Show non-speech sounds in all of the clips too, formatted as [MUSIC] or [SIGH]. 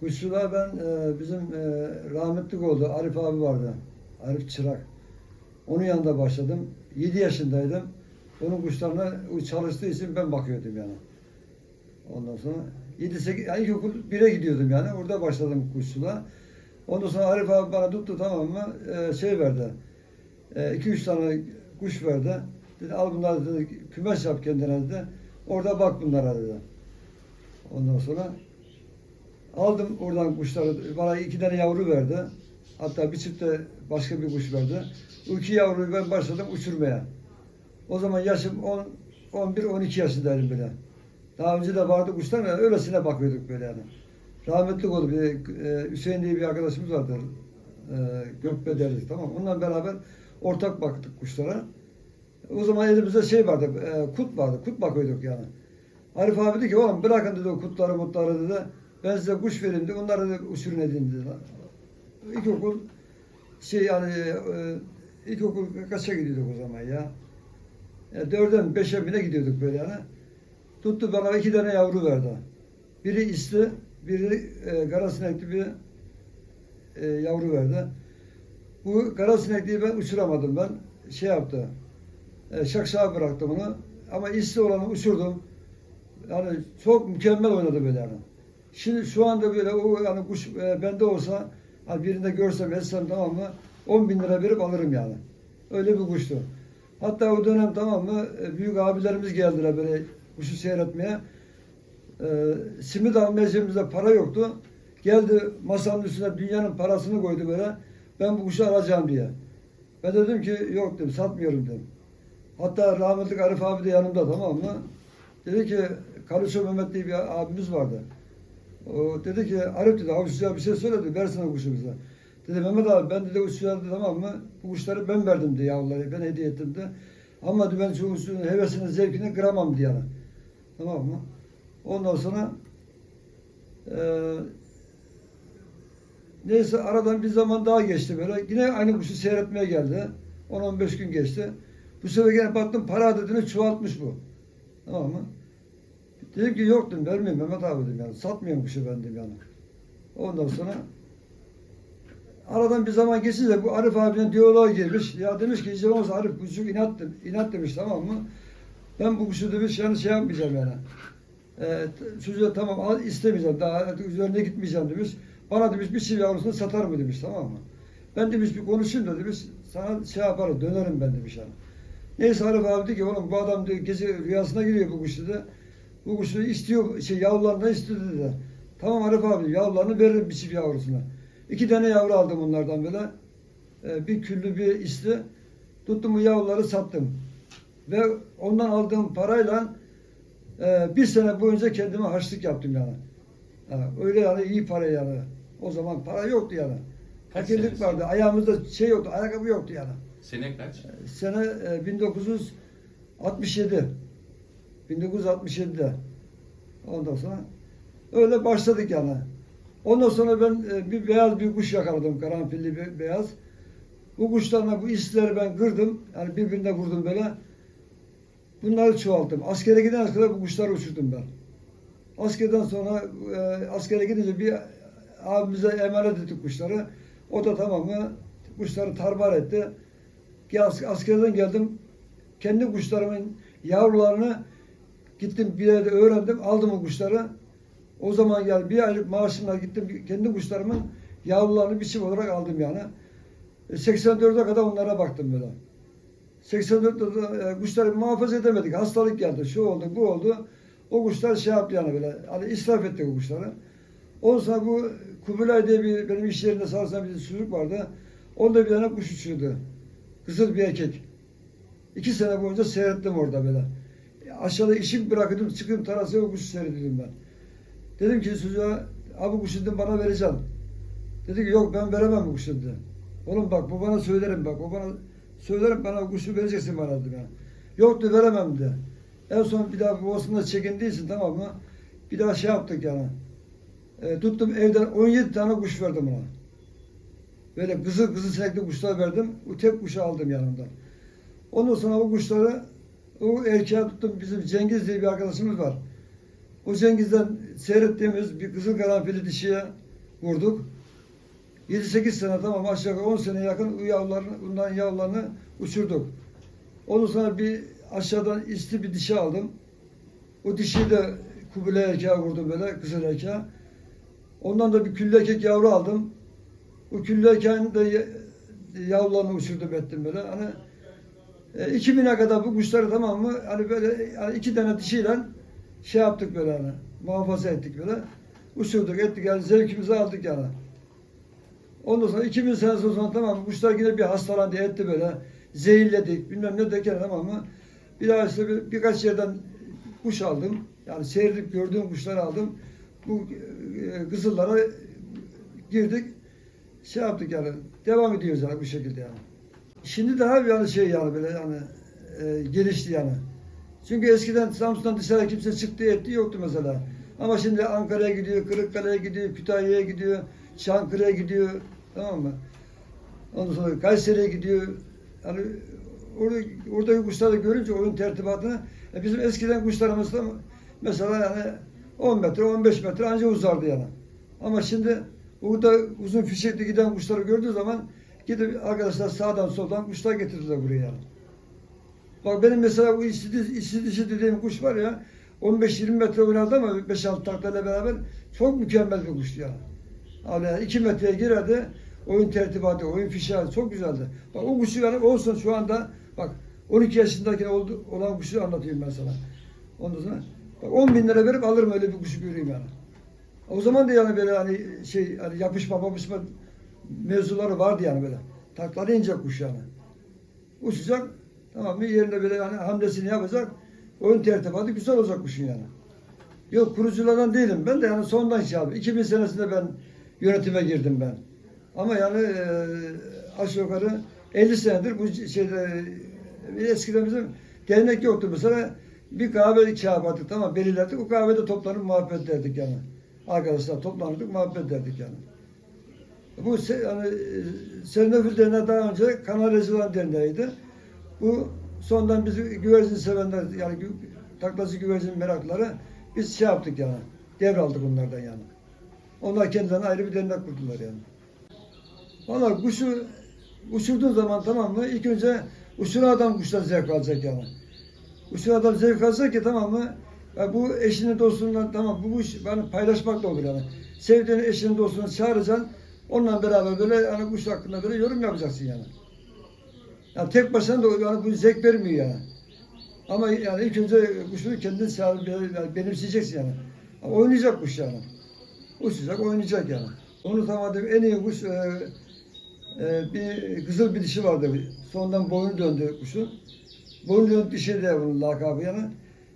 Kuşçuluğa ben e, bizim e, rahmetlik oldu. Arif abi vardı. Arif Çırak. Onun yanında başladım. 7 yaşındaydım. Onun kuşlarına çalıştığı için ben bakıyordum yani. Ondan sonra 7 8 yani ilkokul 1'e gidiyordum yani. Orada başladım kuşçuluğa. Ondan sonra Arif abi bana tuttu tamam mı? E, şey verdi. 2-3 tane kuş verdi. Dedi al bunları dedi, kümes yap kendine dedi. Orada bak bunlara dedi. Ondan sonra aldım oradan kuşları. Bana iki tane yavru verdi. Hatta bir çift de başka bir kuş verdi. O iki yavruyu ben başladım uçurmaya. O zaman yaşım 10, 11, 12 yaşındaydım böyle. Daha önce de vardı kuşlar da öylesine bakıyorduk böyle yani. Rahmetli oldu bir e, Hüseyin diye bir arkadaşımız vardı. E, Gökbe derdik tamam. Onunla beraber ortak baktık kuşlara. O zaman elimizde şey vardı, e, kut vardı. Kut bakıyorduk yani. Arif abi dedi ki oğlum bırakın dedi o kutları mutları dedi. Ben size kuş vereyim dedi. Onları dedi uçurun edin dedi. İlkokul şey yani e, ilkokul kaça gidiyorduk o zaman ya. E, dörden beşe bine gidiyorduk böyle yani. Tuttu bana iki tane yavru verdi. Biri isli, biri e, kara sinekli bir e, yavru verdi. Bu kara sinekliyi ben uçuramadım ben. Şey yaptı. E, şakşağa bıraktım onu. Ama isli olanı uçurdum. Yani çok mükemmel oynadı böyle yani. Şimdi şu anda böyle o yani kuş e, bende olsa hani birinde görsem etsem tamam mı 10 bin lira verip alırım yani. Öyle bir kuştu. Hatta o dönem tamam mı e, büyük abilerimiz geldiler böyle kuşu seyretmeye. E, simit almaya para yoktu. Geldi masanın üstüne dünyanın parasını koydu böyle. Ben bu kuşu alacağım diye. Ben de dedim ki yok dedim satmıyorum dedim. Hatta rahmetli Arif abi de yanımda tamam mı? Dedi ki Kalıço Mehmet diye bir abimiz vardı. Dedi ki Arif dedi avcıya bir şey söyledi versene kuşu bize. Dedi Mehmet abi ben dedi uçuya dedi tamam mı? Bu kuşları ben verdim diye yavruları ben hediye ettim de. Ama dedi ben şu kuşun hevesini zevkini kıramam diye. yani. Tamam mı? Ondan sonra eee neyse aradan bir zaman daha geçti böyle. Yine aynı kuşu seyretmeye geldi. 10-15 gün geçti. Bu sefer gene baktım para adedini çoğaltmış bu. Tamam mı? Dedim ki yok dedim vermeyeyim Mehmet abi dedim yani. Satmıyorum kuşu ben dedim yani. Ondan sonra aradan bir zaman geçince bu Arif abinin diyaloğa girmiş. Ya demiş ki hiç olmazsa Arif bu çocuk inat, inat demiş tamam mı? Ben bu kuşu demiş yani şey yapmayacağım yani. Ee, çocuğa tamam istemeyeceğim daha üzerine gitmeyeceğim demiş. Bana demiş bir çift yavrusunu satar mı demiş tamam mı? Ben demiş bir konuşayım da demiş sana şey yaparım dönerim ben demiş yani. Neyse Arif abi dedi ki oğlum bu adam diyor, gece rüyasına giriyor bu kuş dedi. Bu kuşu istiyor, şey yavrularından istiyor dedi. Tamam Arif abi yavrularını veririm bir çift yavrusuna. İki tane yavru aldım onlardan böyle. Ee, bir küllü bir isli. Tuttum bu yavruları sattım. Ve ondan aldığım parayla e, bir sene boyunca kendime harçlık yaptım yani. Ha, öyle yani iyi para yani. O zaman para yoktu yani. Fakirlik vardı. Ayağımızda şey yoktu. Ayakkabı yoktu yani. Sene kaç? Sene e, 1967. 1967'de. Ondan sonra öyle başladık yani. Ondan sonra ben e, bir beyaz bir kuş yakaladım. Karanfilli bir beyaz. Bu kuşlarla bu isleri ben kırdım. Yani birbirine vurdum böyle. Bunları çoğalttım. Askere giden kadar bu kuşları uçurdum ben. Askerden sonra e, askere gidince bir abimize emanet ettik kuşları. O da tamam mı kuşları tarbar etti. Askerden geldim. Kendi kuşlarımın yavrularını gittim bir yerde öğrendim. Aldım o kuşları. O zaman gel bir aylık maaşımla gittim kendi kuşlarımın yavrularını biçim olarak aldım yani. E, 84'e kadar onlara baktım böyle. 84'te e, kuşları muhafaza edemedik. Hastalık geldi. Şu oldu, bu oldu. O kuşlar şey yaptı yani böyle. Hani israf ettik o kuşları. Ondan sonra bu Kubilay diye bir benim iş yerinde sağ bir çocuk vardı. Onda bir tane kuş uçuyordu. Kızıl bir erkek. İki sene boyunca seyrettim orada böyle. Aşağıda işim bırakıyordum, çıkıyorum terasa o kuşu seyrediyordum ben. Dedim ki çocuğa, abi kuşu dedim bana vereceksin. Dedi ki yok ben veremem bu kuşu dedi. Oğlum bak bu bana söylerim bak, o bana söylerim bana kuşu vereceksin bana dedi. Ben. Yok dedi veremem dedi. En son bir daha babasında çekindiysin tamam mı? Bir daha şey yaptık yani. E, tuttum evden 17 tane kuş verdim ona. Böyle kızıl kızıl sinekli kuşlar verdim. O tek kuşu aldım yanımdan. Ondan sonra o kuşları o erkeğe tuttum. Bizim Cengiz diye bir arkadaşımız var. O Cengiz'den seyrettiğimiz bir kızıl karanfili dişiye vurduk. 7-8 sene tamam aşağı yukarı 10 sene yakın yavrularını, bundan yavrularını uçurduk. Ondan sonra bir aşağıdan isti bir dişi aldım. O dişiyi de kubile erkeğe vurdum böyle kızıl erkeğe. Ondan da bir külle erkek yavru aldım. Bu külle erkeğin de ya- yavrularını uçurdum ettim böyle. Hani e, 2000'e kadar bu kuşları tamam mı? Hani böyle iki tane dişiyle şey yaptık böyle hani muhafaza ettik böyle. Uçurduk ettik yani zevkimizi aldık yani. Ondan sonra 2000 sene sonra tamam mı? Kuşlar yine bir hastalandı etti böyle. Zehirledik bilmem ne derken tamam mı? Bir daha işte bir, birkaç yerden kuş aldım. Yani seyredip gördüğüm kuşları aldım. Bu e, kızıllara girdik. Şey yaptık yani. Devam ediyoruz yani bu şekilde yani. Şimdi daha bir yani şey yani böyle yani e, gelişti yani. Çünkü eskiden Samsun'dan dışarı kimse çıktı etti yoktu mesela. Ama şimdi Ankara'ya gidiyor, Kırıkkale'ye gidiyor, Kütahya'ya gidiyor, Çankırı'ya gidiyor. Tamam mı? Ondan sonra Kayseri'ye gidiyor. Yani orada, oradaki kuşları görünce oyun tertibatını e, bizim eskiden kuşlarımız da mesela yani 10 metre, 15 metre anca uzardı yani. Ama şimdi burada uzun fişekli giden kuşları gördüğü zaman gidip arkadaşlar sağdan soldan kuşlar getirdiler buraya. Bak benim mesela bu istidi, istidişi dediğim kuş var ya 15-20 metre oynadı ama 5-6 taklayla beraber çok mükemmel bir kuştu yani. Yani 2 metreye girerdi. Oyun tertibatı, oyun fişeği çok güzeldi. Bak o kuşu yani olsun şu anda bak 12 yaşındaki oldu, olan kuşu anlatıyorum ben sana. Ondan sonra bak 10 bin lira verip alırım öyle bir kuşu göreyim yani. O zaman da yani böyle hani şey hani yapışma yapışma mevzuları vardı yani böyle. Takları ince kuş yani. Uçacak tamam mı yerinde böyle yani hamlesini yapacak. Oyun tertibatı güzel olacak kuşun yani. Yok kuruculardan değilim ben de yani sondan şey yaptım. 2000 senesinde ben yönetime girdim ben. Ama yani e, aşağı yukarı 50 senedir bu şeyde e, eskiden bizim dernek yoktu mesela bir kahve yapardık tamam belirlerdik o kahvede toplanıp muhabbet ederdik yani. Arkadaşlar toplanırdık muhabbet ederdik yani. Bu yani, e, Sernefil Derneği daha önce Kanal Rezilan Derneği'ydi. Bu sondan bizi güvercin sevenler yani taklası güvercin merakları biz şey yaptık yani. Devraldık onlardan yani. Onlar kendilerine ayrı bir dernek kurdular yani. Valla kuşu uçurduğun zaman tamam mı? İlk önce uçuran adam kuştan zevk alacak yani. Uçuran adam zevk alacak ki tamam mı? Ya bu eşini dostundan tamam bu iş yani paylaşmak da olur yani. Sevdiğin eşini dostunu çağıracaksın. Onunla beraber böyle yani kuş hakkında böyle yorum yapacaksın yani. Yani tek başına da yani bu zevk vermiyor yani. Ama yani ilk önce kuşunu kendin yani benimseyeceksin yani. Ama oynayacak kuş yani. Uçacak, oynayacak yani. Onu tanıdığım en iyi kuş e, e, bir kızıl bir dişi vardı. Sondan boynu döndü kuşun. Boynu döndü dişi de bunun lakabı yani.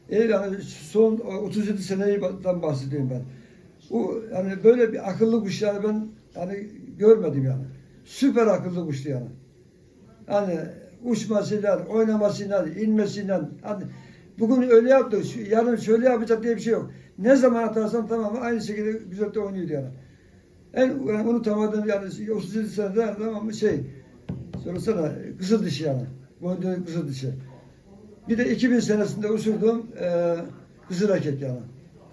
E, yani son 37 seneden bahsediyorum ben. Bu yani böyle bir akıllı kuş yani ben yani görmedim yani. Süper akıllı kuştu yani. Hani uçmasıyla, oynamasıyla, inmesiyle. Hani bugün öyle yaptı, yarın şöyle yapacak diye bir şey yok. Ne zaman atarsan tamam aynı şekilde güzel de oynuyordu yani. En yani unutamadığım yani 37 senede yani tamam şey sorsana kızıl dişi yani. Boyunca kızıl dişi. Bir de 2000 senesinde uçurduğum e, kızıl erkek yani.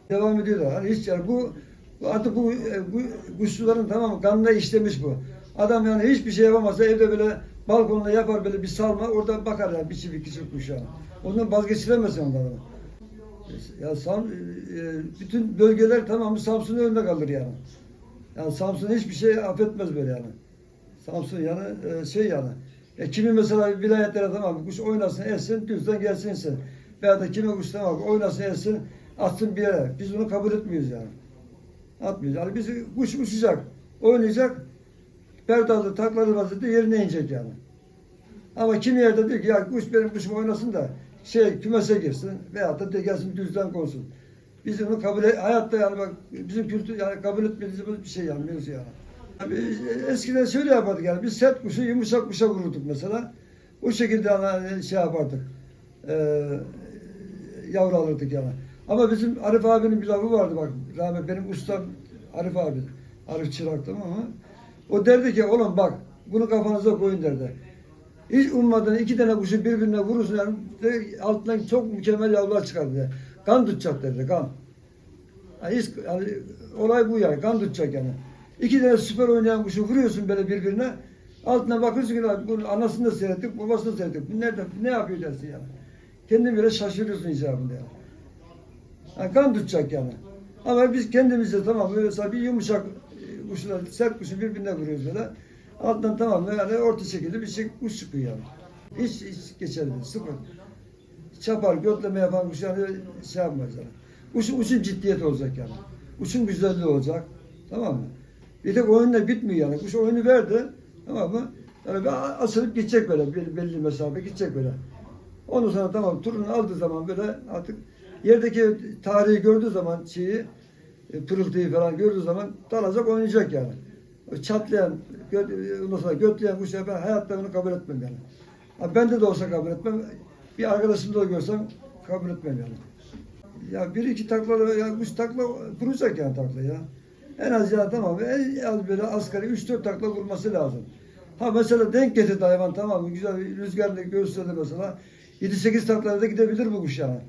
Devam ediyorlar. Hani hiç yani bu artık bu, e, bu kuşçuların tamam kanına işlemiş bu. Adam yani hiçbir şey yapamazsa evde böyle balkonda yapar böyle bir salma orada bakar yani bir çift iki çift kuş yani. Ondan vazgeçiremezsin onları. Ya Sam, e, bütün bölgeler tamamı Samsun'un önünde kalır yani. Yani Samsun hiçbir şey affetmez böyle yani. Samsun yani e, şey yani. E, kimi mesela vilayetlere tamam kuş oynasın etsin düzden gelsin insin. Veya da kimi kuş tamam oynasın etsin atsın bir yere. Biz bunu kabul etmiyoruz yani. Atmıyoruz. Yani biz kuş uçacak, oynayacak, perdazı taklalı vaziyette yerine inecek yani. Ama kimi yerde diyor ki ya kuş benim kuşum oynasın da şey kümese girsin veya da de gelsin düzden konsun. Biz onu kabul et, hayatta yani bak bizim kültür yani kabul etmediğimiz bir şey yani mevzu yani. yani biz eskiden şöyle yapardık yani biz sert kuşu yumuşak kuşa vururduk mesela. O şekilde yani şey yapardık. Ee, yavru alırdık yani. Ama bizim Arif abinin bir lafı vardı bak. Rahmet benim ustam Arif abi. Arif Çırak tamam mı? O derdi ki oğlum bak bunu kafanıza koyun derdi. Hiç ummadan iki tane kuşu birbirine vurursun yani altından çok mükemmel yavrular çıkar dedi. Kan tutacak dedi kan. Yani hiç, yani olay bu yani kan tutacak yani. İki tane süper oynayan kuşu vuruyorsun böyle birbirine. Altına bakıyorsun ki "Lan bunun anasını da seyrettik, babasını da seyrettik. Bu nerede, ne yapıyor dersin yani. Kendin bile şaşırıyorsun icabında yani. Yani. Kan tutacak yani. Ama biz kendimizde tamam mesela bir yumuşak e, kuşlar, sert kuşu birbirine vuruyoruz böyle. Alttan tamam yani orta şekilde bir şey kuş çıkıyor yani. Hiç, hiç geçerli sıfır. Çapar, götleme yapan kuş yani şey yapmaz yani. Uçun, uçun ciddiyet olacak yani. Uçun güzelliği olacak. Tamam mı? Bir tek oyunla bitmiyor yani. Kuş oyunu verdi. Tamam mı? Yani bir asılıp gidecek böyle. Belli, belli mesafe gidecek böyle. Ondan sonra tamam turunu aldığı zaman böyle artık yerdeki tarihi gördüğü zaman şeyi e, pırıltıyı falan gördüğü zaman dalacak oynayacak yani. Çatlayan, gö, ondan sonra götleyen kuşu ben hayatta bunu kabul etmem yani. Ha, bende de olsa kabul etmem. Bir arkadaşımda da görsem kabul etmem yani. Ya bir iki takla, ya kuş takla vuracak yani takla ya. En az ya tamam en az böyle asgari 3-4 takla vurması lazım. Ha mesela denk getirdi hayvan tamam mı? Güzel rüzgarla gösterdi mesela. 7-8 taklada da gidebilir bu kuş yani.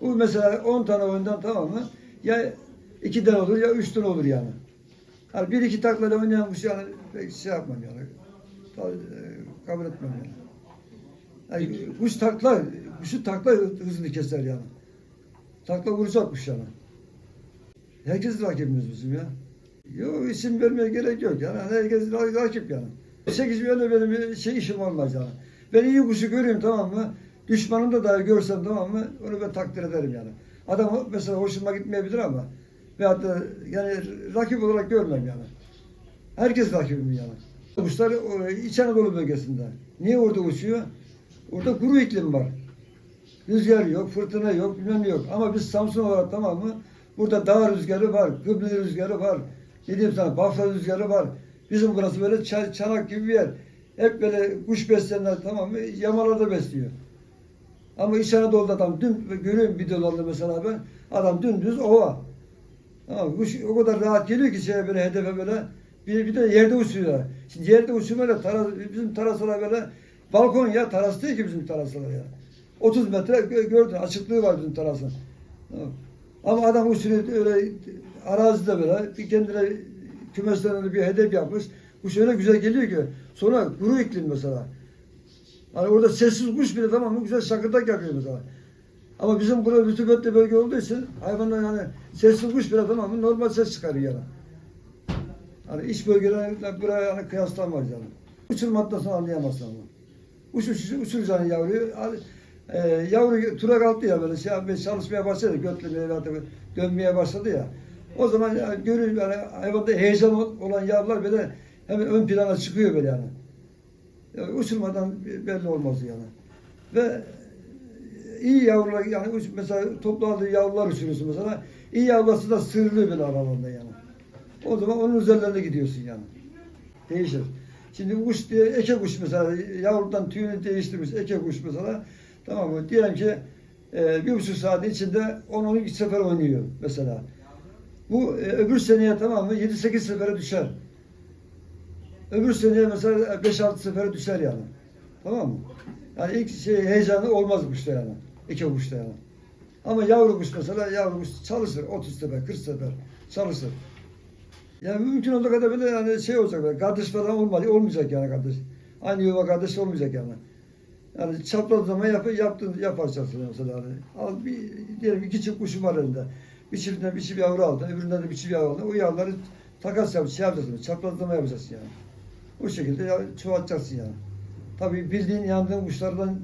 Bu mesela 10 tane oyundan tamam mı? Ya 2 tane olur ya 3 tane olur yani. Yani bir iki taklayla oynayan kuş yani pek şey yapmam yani. E, Kabul etmem yani. yani kuş takla, kuşu takla hızını keser yani. Takla kuş yani. Herkes rakibimiz bizim ya. Yok isim vermeye gerek yok yani. Herkes ra- rakip yani. Sekiz bir öyle benim şey işim olmaz yani. Ben iyi kuşu görüyorum tamam mı? Düşmanım da dahi görsem tamam mı? Onu ben takdir ederim yani. Adam mesela hoşuma gitmeyebilir ama veyahut da yani rakip olarak görmem yani. Herkes rakibim yani. Kuşlar o, İç Anadolu bölgesinde. Niye orada uçuyor? Orada kuru iklim var. Rüzgar yok, fırtına yok, bilmem yok. Ama biz Samsun olarak tamam mı? Burada dağ rüzgarı var, Kıbrıs rüzgarı var. Ne diyeyim sana, Bafra rüzgarı var. Bizim burası böyle ça- çanak gibi bir yer. Hep böyle kuş besleyenler tamam mı? Yamalarda besliyor. Ama İç Anadolu'da adam dün görüyorum videolarda mesela ben. Adam dümdüz ova. Tamam, kuş o kadar rahat geliyor ki şeye böyle hedefe böyle. Bir, bir de yerde uçuyor. Şimdi yerde uçurmayla taras, bizim tarasalar böyle balkon ya taras değil ki bizim tarasalar ya. 30 metre gö- gördün açıklığı var bizim terasın. Tamam. Ama adam usulü öyle arazide böyle bir kendine kümeslerine bir hedef yapmış. Kuş öyle güzel geliyor ki. Sonra kuru iklim mesela. Hani orada sessiz kuş bile tamam mı güzel şakırdak yapıyor mesela. Ama bizim burada rütubetli bölge olduğu için hayvanlar yani sessiz kuş bile tamam mı normal ses çıkarıyor yani. Hani iç bölgelerle buraya yani kıyaslanmaz yani. Uçurmaktan sonra anlayamazsın ama. Uç uç uçuracaksın yavruyu. Al- E, yavru tura kalktı ya böyle şey çalışmaya başladı. Götlemeye da dönmeye başladı ya. O zaman yani görür yani hayvanda heyecan ol- olan yavrular böyle hemen ön plana çıkıyor böyle yani. Yani uçurmadan belli olmaz yani. Ve iyi yavrular yani uç- mesela toplu aldığı yavrular uçuruyorsun mesela. İyi yavrusu da sırlıyor böyle aralarında yani. O zaman onun üzerlerine gidiyorsun yani. Değişir. Şimdi kuş diye eke kuş mesela yavrudan tüyünü değiştirmiş eke kuş mesela tamam mı? Diyelim ki e, bir buçuk saat içinde 10-12 sefer oynuyor mesela. Bu e, öbür seneye tamam mı 7-8 sefere düşer. Öbür seneye mesela 5-6 sefere düşer yani. Tamam mı? Yani ilk şey heyecanı olmaz kuşta yani. İki kuşta yani. Ama yavru kuş mesela yavru kuş çalışır 30 sefer 40 sefer çalışır. Yani mümkün olduğu kadar böyle yani şey olacak kardeş falan olmaz, olmayacak yani kardeş. Aynı yuva kardeş olmayacak yani. Yani çapraz zaman yap, yaptın, yapacaksın mesela. Yani. Al bir, diyelim iki çift kuşum var elinde. Bir çiftinden bir çift yavru aldın, öbüründen de bir çift yavru aldın. O yavruları takas yap, şey yapacaksın, çaprazlama yapacaksın yani. O şekilde ya, çoğaltacaksın yani. Tabii bildiğin yandığın kuşlardan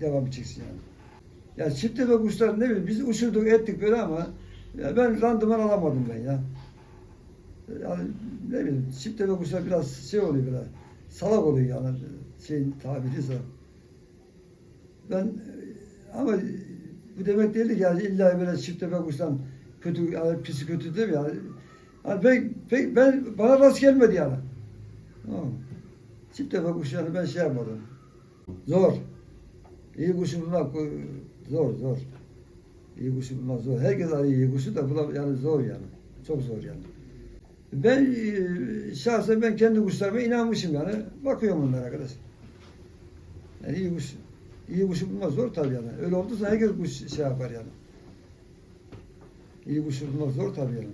devam edeceksin yani. Yani çifte ve kuşlar ne bileyim biz uçurduk ettik böyle ama ya ben randıman alamadım ben ya. Yani ne bileyim çifte ve kuşlar biraz şey oluyor böyle salak oluyor yani şeyin tabiriyse. Ben e, ama bu demek değil ki yani illa böyle çifte ve kuştan kötü yani pisi kötü değil mi yani. yani pek ben bana rast gelmedi yani. Tamam. mı? Çifte ve kuş yani ben şey yapmadım. Zor. İyi kuşu bulmak e, zor zor. İyi kuşu bulmak zor. Herkes arıyor iyi kuşu da bulam yani zor yani. Çok zor yani. Ben e, şahsen ben kendi kuşlarıma inanmışım yani. Bakıyorum onlara arkadaş. Yani iyi kuş, iyi kuşu bulmak zor tabii yani. Öyle olduysa herkes kuş şey yapar yani. İyi kuşu bulmak zor tabii yani.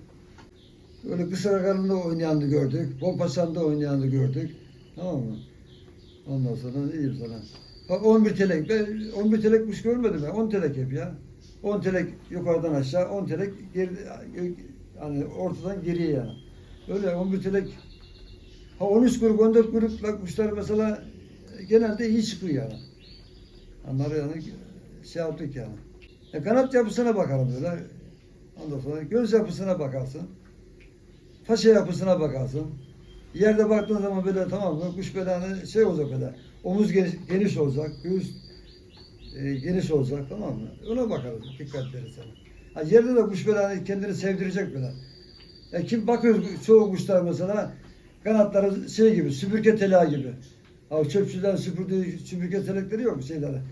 Öyle Kısarakarı'nda oynayanı gördük. Bompasan'da oynayanı gördük. Tamam mı? Ondan sonra ne diyeyim sana. Bak 11 telek. Ben 11 telek kuş görmedim ben. 10 telek hep ya. 10 telek yukarıdan aşağı, 10 telek geri, hani ortadan geriye yani. Öyle 11 telek Ha 13 grup, 14 grupla kuşlar mesela genelde iyi çıkıyor yani. Onları yani şey yaptık yani. E, kanat yapısına bakalım böyle. Ondan sonra göz yapısına bakarsın. Faça yapısına bakarsın. Yerde baktığın zaman böyle tamam mı? Kuş hani şey olacak böyle. Omuz geniş, geniş olacak. Göğüs e, geniş olacak tamam mı? Ona bakarız dikkat verirsen. Ha, yerde de kuş hani kendini sevdirecek böyle. Ya kim bakıyor çoğu kuşlar mesela kanatları şey gibi süpürge telağı gibi. Ha, çöpçüden süpürdüğü süpürge telekleri yok şeylerde.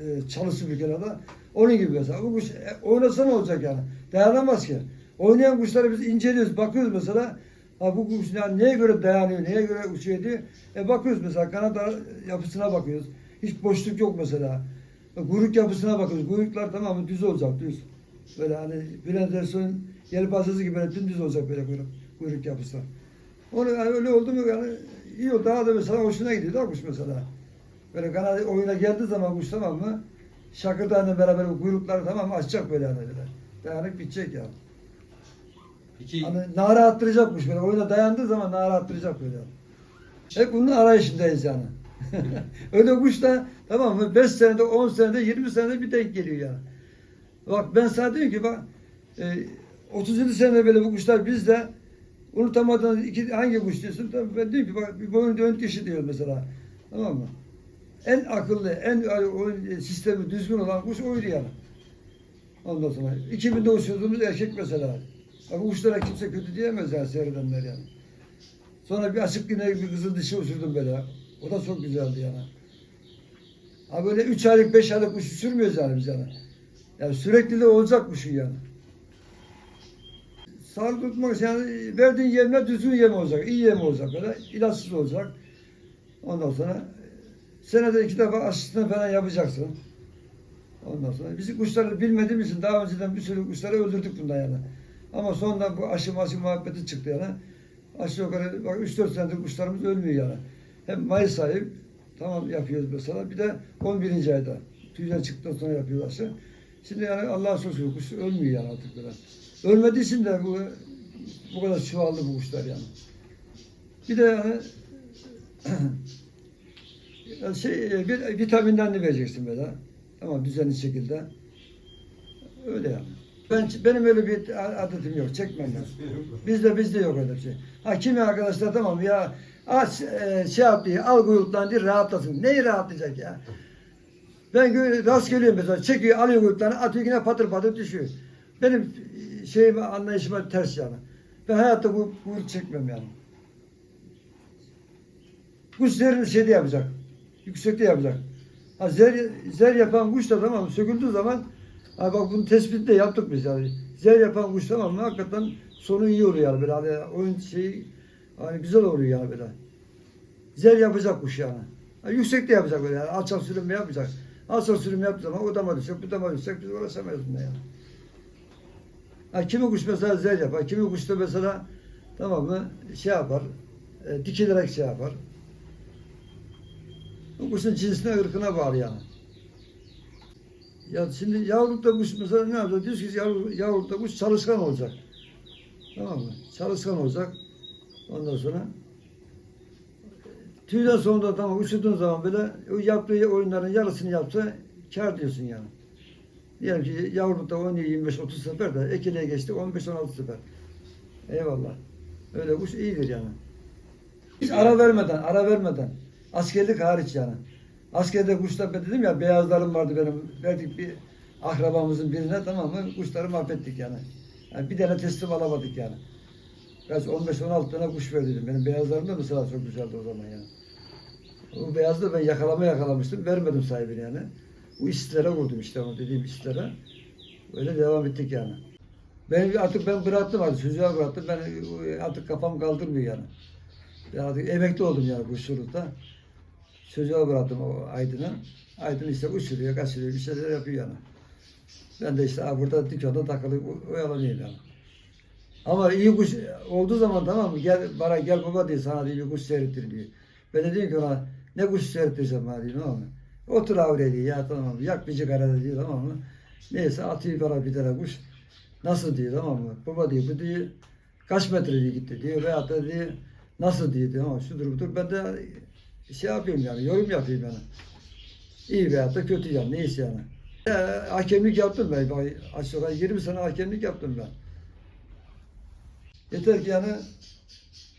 E, çalı süpürgelerde. Onun gibi mesela. Bu kuş e, oynasa ne olacak yani? Dayanamaz ki. Oynayan kuşları biz inceliyoruz, bakıyoruz mesela. Ha bu kuş yani neye göre dayanıyor, neye göre uçuyor diye. E bakıyoruz mesela kanat yapısına bakıyoruz. Hiç boşluk yok mesela. E, Kuyruk yapısına bakıyoruz. Kuyruklar tamamı düz olacak, düz. Böyle hani Bülent Ersoy'un yelpazesi gibi böyle dümdüz olacak böyle kuyruk, kuyruk yapısı. Onu yani öyle oldu mu yani iyi oldu. Daha da mesela hoşuna gidiyor da kuş mesela. Böyle kanat oyuna geldiği zaman kuş tamam mı? Şakırdağla beraber o kuyrukları tamam? Açacak böyle yani böyle. Dayanıp bitecek yani. Peki Hani nara attıracakmış böyle. Oyuna dayandığı zaman nara attıracak böyle. Hep bunun arayışındayız yani. [LAUGHS] Öyle kuş da tamam mı? 5 senede, 10 senede, 20 senede bir denk geliyor yani. Bak ben sana diyorum ki bak e, 37 sene böyle bu kuşlar bizde unutamadığınız iki, hangi kuş diyorsun? Tabii ben diyorum ki bak bir boyun dön kişi diyor mesela. Tamam mı? En akıllı, en oyun sistemi düzgün olan kuş oydu yani. Ondan sonra 2000'de uçurduğumuz erkek mesela. Ama uçlara kimse kötü diyemez yani seyredenler yani. Sonra bir açık güne bir kızıl dişi uçurdum böyle. O da çok güzeldi yani. Ha böyle 3 aylık 5 aylık kuş sürmüyoruz yani biz yani. Yani sürekli de olacak kuşun yani. Sağlık tutmak yani verdiğin yemler düzgün yem olacak, iyi yem olacak böyle, ilaçsız olacak. Ondan sonra senede iki defa aşısını falan yapacaksın. Ondan sonra bizi kuşları bilmediğimiz için daha önceden bir sürü kuşları öldürdük bundan yani. Ama sonradan bu aşı maşı muhabbeti çıktı yani. Aşağı yukarı bak 3-4 senedir kuşlarımız ölmüyor yani. Hem Mayıs ayı tamam yapıyoruz mesela. Bir de 11. ayda tüyden çıktıktan sonra yapıyoruz aşı. Şimdi yani Allah'a çok şükür kuş ölmüyor yani artık böyle. Ölmediği için de bu bu kadar çoğaldı bu kuşlar yani. Bir de yani [CLEARS THROAT] şey bir vitaminden de vereceksin böyle. Tamam düzenli şekilde. Öyle yani. Ben benim öyle bir adetim yok. Çekmem. Bizde bizde yok öyle bir şey. Ha kimi arkadaşlar tamam ya aç e, şey yap diye al kuyruktan diye rahatlasın. Neyi rahatlayacak ya? Ben rast geliyorum mesela çekiyor alıyor kuyruklarını atıyor yine patır patır düşüyor. Benim şeyime anlayışıma ters yani. Ben hayatta bu kuyruk çekmem yani. Kuş zerini şeyde yapacak. Yüksekte yapacak. Ha zer, zer yapan kuş da tamam? Söküldüğü zaman ha bak bunu tespit de yaptık biz yani. Zer yapan kuş tamam mı? Hakikaten sonu iyi oluyor yani böyle. Hani oyun şeyi hani güzel oluyor yani böyle. Zer yapacak kuş yani. Ha, yüksekte yapacak böyle yani. Alçak sürünme yapacak. Alçak sürünme yaptığı zaman o dama düşecek, bu dama düşecek. Biz uğraşamayız bunda yani. Ha, kimi kuş mesela zer yapar. Kimi kuş da mesela tamam mı? Şey yapar. E, dikilerek şey yapar. Bu kuşun cinsine, ırkına bağlı yani. Ya şimdi yavrulukta kuş mesela ne yapacak? Diyoruz ki yavru, yavrulukta kuş çalışkan olacak. Tamam mı? Çalışkan olacak. Ondan sonra tüyden sonra da tamam uçurduğun zaman böyle o yaptığı oyunların yarısını yapsa kar diyorsun yani. Diyelim ki yavrulukta oynuyor 25-30 sefer de ekiliğe geçti 15-16 sefer. Eyvallah. Öyle kuş iyidir yani. Hiç ara vermeden, ara vermeden. Askerlik hariç yani. Askerde kuşlar ben dedim ya beyazlarım vardı benim. Verdik bir akrabamızın birine tamam mı? Kuşları mahvettik yani. yani bir tane teslim alamadık yani. Kaç 15-16 tane kuş verdiydim. Benim beyazlarım da mesela çok güzeldi o zaman yani. O beyazı ben yakalama yakalamıştım. Vermedim sahibine yani. Bu istilere vurdum işte onu dediğim istilere. Öyle devam ettik yani. Ben artık ben bıraktım artık çocuğa bıraktım. Ben artık kafam kaldırmıyor yani. Ben artık emekli oldum yani bu şurutta. Çocuğa bıraktım o Aydın'ı. Aydın işte uçuruyor, kaçırıyor, bir şeyler yapıyor yani. Ben de işte ha, burada dükkanda takılıp oyalanıyorum yani. Ama iyi kuş olduğu zaman tamam mı? Gel bana gel baba diye sana diye bir kuş seyrettir diyor. Ben de diyorum ki ona ne kuş seyrettireceğim bana diyor tamam mı? Otur avre diyor ya tamam mı? Yak bir cigara diyor tamam mı? Neyse atıyor bana bir tane kuş. Nasıl diyor tamam mı? Baba diyor bu diyor kaç metre diye gitti diyor veyahut da diyor nasıl diyor diyor ama şudur budur ben de şey yapıyorum yani yorum yapayım yani. İyi veyahut da kötü yani neyse yani. Ee, hakemlik yaptım ben. Bak, Aşağı yukarı 20 sene hakemlik yaptım ben. Yeter ki yani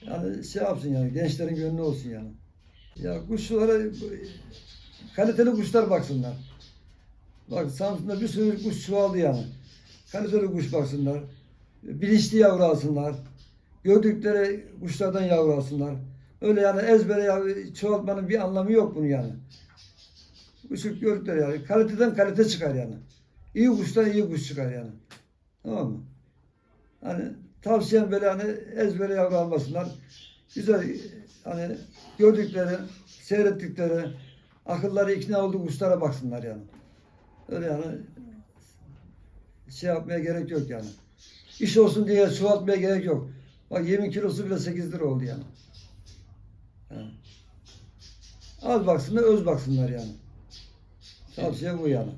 yani şey yapsın yani gençlerin gönlü olsun yani. Ya kuşlara kaliteli kuşlar baksınlar. Bak Samsun'da bir sürü kuş çoğaldı yani. Kaliteli kuş baksınlar. Bilinçli yavru alsınlar. Gördükleri kuşlardan yavru alsınlar. Öyle yani ezbere çoğaltmanın bir anlamı yok bunun yani. Kuşu gördükleri yani. Kaliteden kalite çıkar yani. İyi kuştan iyi kuş çıkar yani. Tamam mı? Hani tavsiyem böyle hani ezbere yavru almasınlar. Güzel hani gördükleri, seyrettikleri, akılları ikna olduğu kuşlara baksınlar yani. Öyle yani şey yapmaya gerek yok yani. İş olsun diye çoğaltmaya gerek yok. Bak yemin kilosu bile 8 lira oldu yani. Ha. Az baksınlar, öz baksınlar yani. Tavsiye bu yani.